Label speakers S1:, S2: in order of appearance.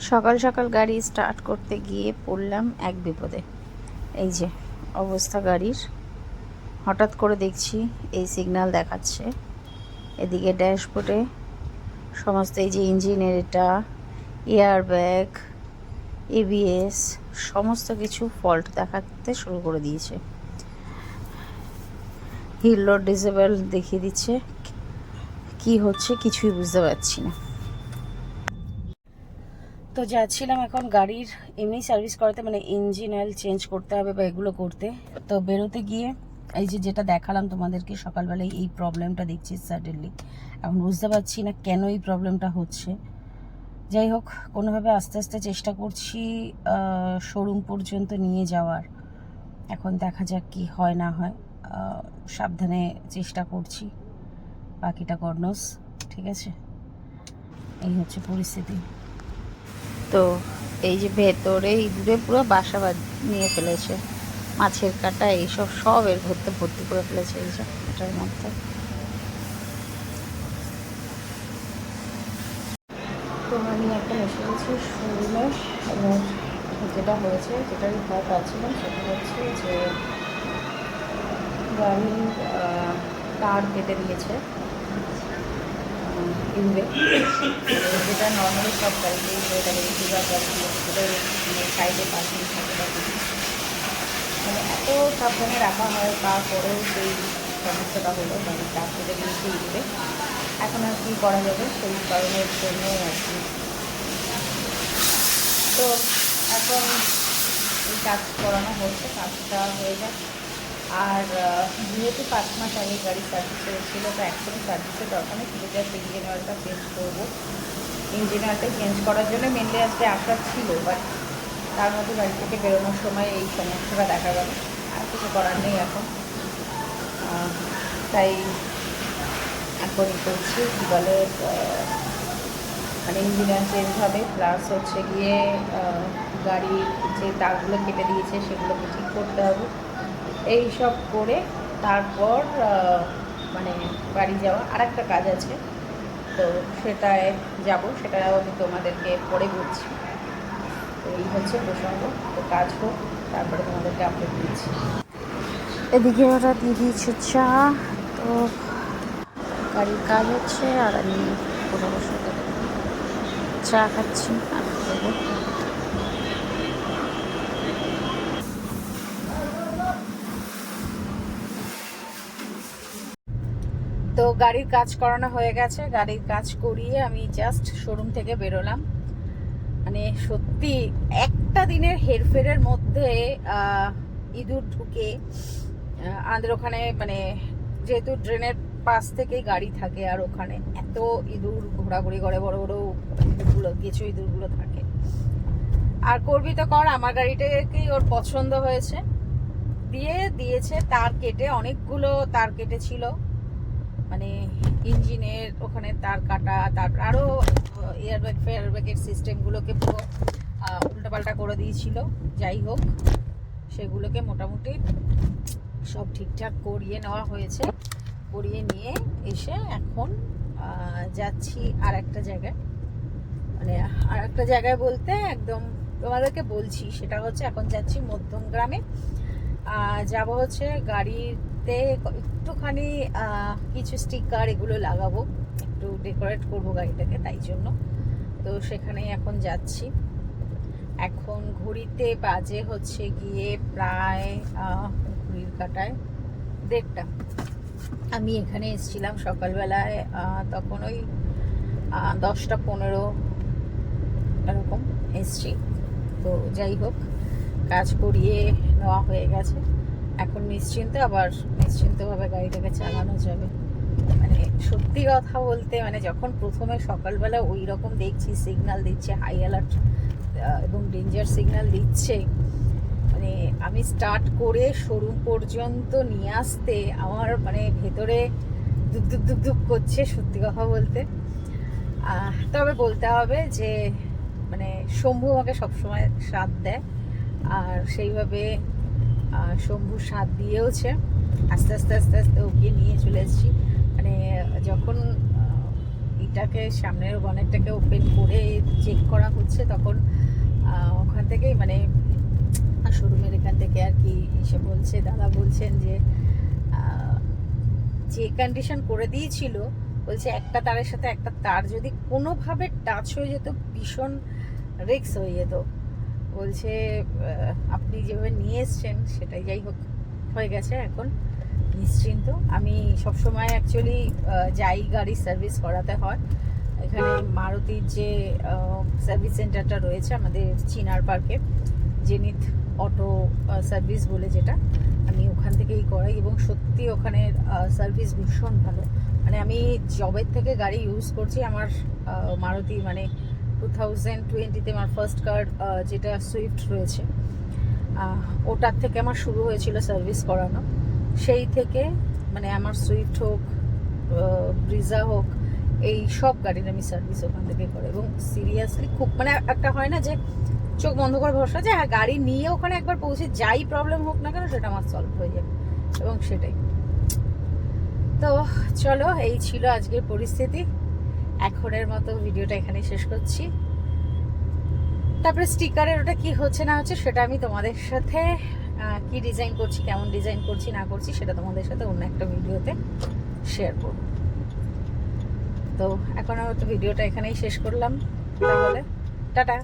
S1: সকাল সকাল গাড়ি স্টার্ট করতে গিয়ে পড়লাম এক বিপদে। এই যে, অবস্থা গাড়ির। হঠাৎ করে দেখছি এই সিগন্যাল দেখাচ্ছে। এদিকে ড্যাশবোর্ডে সমস্ত এই যে ইঞ্জিনের এটা এয়ার ব্যাগ এবিএস সমস্ত কিছু ফল্ট দেখাতে শুরু করে দিয়েছে। হিল ডিসেবল দেখিয়ে দিচ্ছে। কি হচ্ছে কিছুই বুঝতে পারছি না। তো যাচ্ছিলাম এখন গাড়ির এমনি সার্ভিস করাতে মানে ইঞ্জিন অয়েল চেঞ্জ করতে হবে বা এগুলো করতে। তো বেরোতে গিয়ে এই যে যেটা দেখালাম তোমাদেরকে সকালবেলায়, এই প্রবলেমটা দেখছি সাডেনলি এখন বুঝতে পারছি না কেন এই প্রবলেমটা হচ্ছে। যাই হোক, কোনোভাবে আস্তে আস্তে চেষ্টা করছি শোরুম পর্যন্ত নিয়ে যাওয়ার। এখন দেখা যাক কি হয়, না হয়। সাবধানে চেষ্টা করছি। বাকিটা গডনোস ঠিক আছে? এই হচ্ছে পরিস্থিতি। তো এই যে ভেতরে ইঁদুরে পুরো বাসা নিয়ে ফেলেছে। মাছের কাটা, এইসব সব এর ভর্তি ভর্তি করে ফেলেছে এই যে, এটার মধ্যে। তো আমি এখন এসে গেছি শোরুমে এবার যেটা হয়েছে, যেটার ভয় পাচ্ছিলাম, সেটা হচ্ছে যে, গাড়ির তার কেটে দিয়েছে। ইউবে যেটা নর্মালি সব হয়ে থাকে বেশিরভাগ যেটা সাইডে পার্কিং থাকে মানে এত সাবধানে রাখা হয়, তারপরেও সেই সমস্যাটা হলো মানে তার কেটে দিয়েছে ইউবে এখন আর কী করা যাবে, সেই কারণের জন্য আর কি। তো এখন এই কাজ করানো হচ্ছে, কাজটা হয়ে যাক। আর যেহেতু পাঁচ মাস আগে গাড়ি সার্ভিস হয়েছিল, তো একদমই সার্ভিসের দরকার নেই, শুধু জাস্ট ইঞ্জিন অয়েলটা চেঞ্জ করব। ইঞ্জিন অয়েলটা চেঞ্জ করার জন্য মেনলি আজকে আসা ছিল বাট তার মধ্যে বাড়ি থেকে বেরোনোর সময় এই সমস্যাটা দেখা গেল। আর কিছু করার নেই এখন। তাই এখন করছি, কী বলে মানে ইঞ্জিনিয়ার চেঞ্জ হবে। প্লাস হচ্ছে গিয়ে গাড়ির যে তারগুলো কেটে দিয়েছে, সেগুলোকে ঠিক করতে হবে। এই সব করে তারপর মানে বাড়ি যাওয়া। আর একটা কাজ আছে, তো সেটায় যাব সেটাও আমি তোমাদেরকে পরে বলছি। তো এই হচ্ছে প্রসঙ্গ। তো কাজ হোক, তারপরে তোমাদেরকে আপডেট দিচ্ছি। এদিকে ওরা দিয়ে দিয়েছে চা। তো গাড়ির কাজ হচ্ছে, আর আমি বসে বসে চা খাচ্ছি, আর তো গাড়ির কাজ করানো হয়ে গেছে। গাড়ির কাজ করিয়ে আমি জাস্ট শোরুম থেকে বেরোলাম। মানে সত্যি একটা দিনের হেরফেরের মধ্যে ইঁদুর ঢুকে আমাদের ওখানে মানে যেহেতু ড্রেনের পাশ থেকেই গাড়ি থাকে আর ওখানে এত ইঁদুর ঘোরাঘুরি করে, বড় বড় ইঁদুরগুলো গেছো ইঁদুরগুলো থাকে। আর করবি তো কর, আমার গাড়িটাকেই ওর পছন্দ হয়েছে। দিয়ে দিয়েছে, তার কেটে অনেকগুলো তার কেটেছিল মানে ইঞ্জিনের ওখানে তার কাটা তারপর আরও এয়ারব্যাগ ফেয়ারব্যাগের সিস্টেমগুলোকে পুরো উল্টোপাল্টা করে দিয়েছিল। যাই হোক, সেগুলোকে মোটামুটি সব ঠিকঠাক করিয়ে নেওয়া হয়েছে। করিয়ে নিয়ে এসে এখন যাচ্ছি আর একটা জায়গায়। মানে আর একটা জায়গায় বলতে একদম তোমাদেরকে বলছি, সেটা হচ্ছে এখন যাচ্ছি মধ্যম গ্রামে। যাব হচ্ছে গাড়িতে একটুখানি কিছু স্টিকার এগুলো লাগাবো। একটু ডেকোরেট করব গাড়িটাকে তাই জন্য। তো সেখানে এখন যাচ্ছি। এখন ঘড়িতে বাজে হচ্ছে গিয়ে প্রায় ঘড়ির কাটায় দেড়টা। আমি এখানে এসেছিলাম সকালবেলায় তখন ওই দশটা পনেরো এরকম এসছি। তো যাই হোক, কাজ করিয়ে নেওয়া হয়ে গেছে। এখন নিশ্চিন্তে, আবার নিশ্চিন্তভাবে গাড়িটাকে চালানো যাবে। মানে সত্যি কথা বলতে মানে যখন প্রথমে সকালবেলা ওই রকম দেখছি সিগনাল দিচ্ছে হাই অ্যালার্ট এবং ডেঞ্জার সিগনাল দিচ্ছে মানে আমি স্টার্ট করে শোরুম পর্যন্ত নিয়ে আসতে আমার মানে ভেতরে দুক দুক করছে, সত্যি কথা বলতে। তবে বলতে হবে যে মানে শম্ভু আমাকে সবসময় সাথ দেয়, আর সেইভাবে আহ, শম্ভু সাথ দিয়েওছে। আস্তে আস্তে আস্তে আস্তে ওকে নিয়ে চলে এসেছি। মানে যখন এটাকে সামনের বনেটটাকে ওপেন করে চেক করা হচ্ছে তখন ওখান থেকেই মানে শোরুমের এখান থেকে আর কি এসে বলছে দাদা বলছেন যে যে কন্ডিশন করে দিয়েছিল বলছে একটা তারের সাথে একটা তার যদি কোনোভাবে টাচ হয়ে যেত ভীষণ রিক্স হয়ে যেত। বলছে আপনি যেভাবে নিয়ে এসছেন সেটাই যাই হোক, হয়ে গেছে এখন, নিশ্চিন্ত। আমি সবসময় অ্যাকচুয়ালি যাই গাড়ি সার্ভিস করাতে হয়। এখানে মারুতির যে সার্ভিস সেন্টারটা রয়েছে আমাদের চিনার পার্কে, জেনিথ অটো সার্ভিস বলে যেটা, আমি ওখান থেকেই করাই এবং সত্যি ওখানের সার্ভিস ভীষণ ভালো। মানে আমি জবের থেকে গাড়ি ইউজ করছি, আমার মারুতি মানে টু থাউজেন্ড টোয়েন্টিতে আমার ফার্স্ট কার যেটা সুইফট রয়েছে। ওটার থেকে আমার শুরু হয়েছিল সার্ভিস করানো। সেই থেকে মানে আমার সুইফট হোক ব্রিজা হোক, এই সব গাড়ির আমি সার্ভিস ওখান থেকে করি। এবং সিরিয়াসলি খুব মানে একটা হয় না যে চোখ বন্ধ করে ভরসা যে হ্যাঁ গাড়ি নিয়ে ওখানে একবার পৌঁছে যাই প্রবলেম হোক না কেন, সেটা আমার সলভ হয়ে যাবে। এবং সেটাই। তো চলো, এই ছিল আজকের পরিস্থিতি। এখনের মতো ভিডিওটা এখানে শেষ করছি। তারপরে স্টিকারের ওটা কি হচ্ছে না হচ্ছে সেটা আমি তোমাদের সাথে কি ডিজাইন করছি, কেমন ডিজাইন করছি, না করছি সেটা তোমাদের সাথে অন্য একটা ভিডিওতে শেয়ার করব। তো এখন আমার তো ভিডিওটা এখানেই শেষ করলাম। তাহলে, টাটা।